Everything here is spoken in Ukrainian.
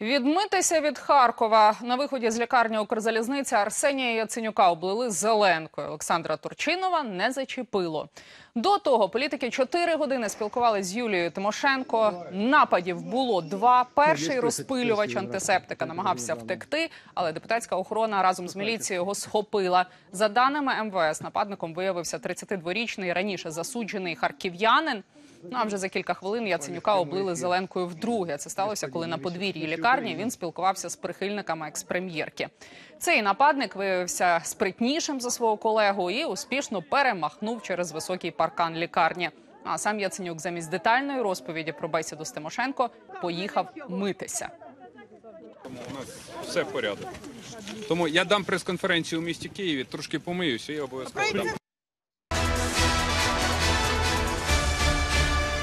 Відмитися від Харкова на виході з лікарні Укрзалізниця Арсенія Яценюка облили зеленкою. Олександра Турчинова не зачепило. До того політики чотири години спілкувалися з Юлією Тимошенко. Нападів було два. Перший розпилювач антисептика намагався втекти, але депутатська охорона разом з міліцією його схопила. За даними МВС, нападником виявився 32-річний раніше засуджений харків'янин. Ну а вже за кілька хвилин Яценюка облили зеленкою вдруге. Це сталося, коли на подвір'ї лікарні він спілкувався з прихильниками експрем'єрки. Цей нападник виявився спритнішим за свого колегу і успішно перемахнув через високий паркан лікарні. А сам Яценюк замість детальної розповіді про бесіду з Тимошенко поїхав митися. У нас все в порядку. Тому я дам прес-конференцію у місті Києві, трошки помиюся і обов'язково дам.